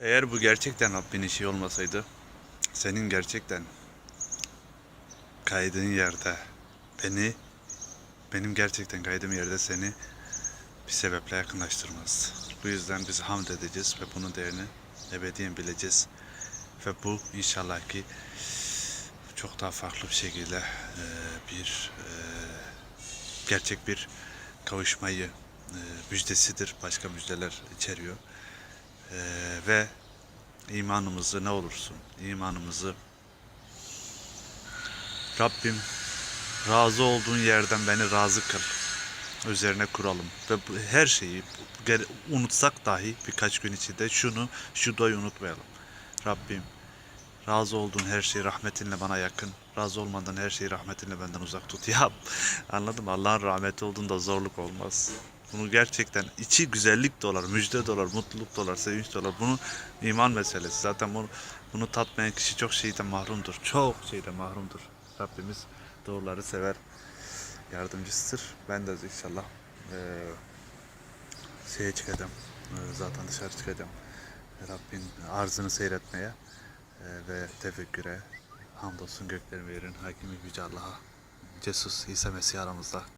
Eğer bu gerçekten Rabbin işi olmasaydı, senin gerçekten kaydığın yerde beni, benim gerçekten kaydığım yerde seni bir sebeple yakınlaştırmaz. Bu yüzden biz hamd edeceğiz ve bunun değerini ebediyen bileceğiz. Ve bu inşallah ki çok daha farklı bir şekilde e, bir e, gerçek bir kavuşmayı e, müjdesidir. Başka müjdeler içeriyor. E, ve imanımızı ne olursun imanımızı Rabbim razı olduğun yerden beni razı kıl üzerine kuralım ve her şeyi unutsak dahi birkaç gün içinde şunu şu duayı unutmayalım. Rabbim razı olduğun her şey rahmetinle bana yakın. Razı olmadan her şeyi rahmetinle benden uzak tut. Ya anladım? Allah'ın rahmeti olduğunda zorluk olmaz. Bunu gerçekten içi güzellik dolar, müjde dolar, mutluluk dolar, sevinç dolar. Bunu iman meselesi. Zaten bunu, bunu tatmayan kişi çok şeyden mahrumdur. Çok şeyden mahrumdur. Rabbimiz doğruları sever. Yardımcısıdır. Ben de inşallah eee şeye çıkacağım. Eee, zaten dışarı çıkacağım. Rabbin arzını seyretmeye eee, ve tefekküre hamdolsun göklerin verin. Hakimi Yüce Allah'a. Cesus İsa Mesih aramızda.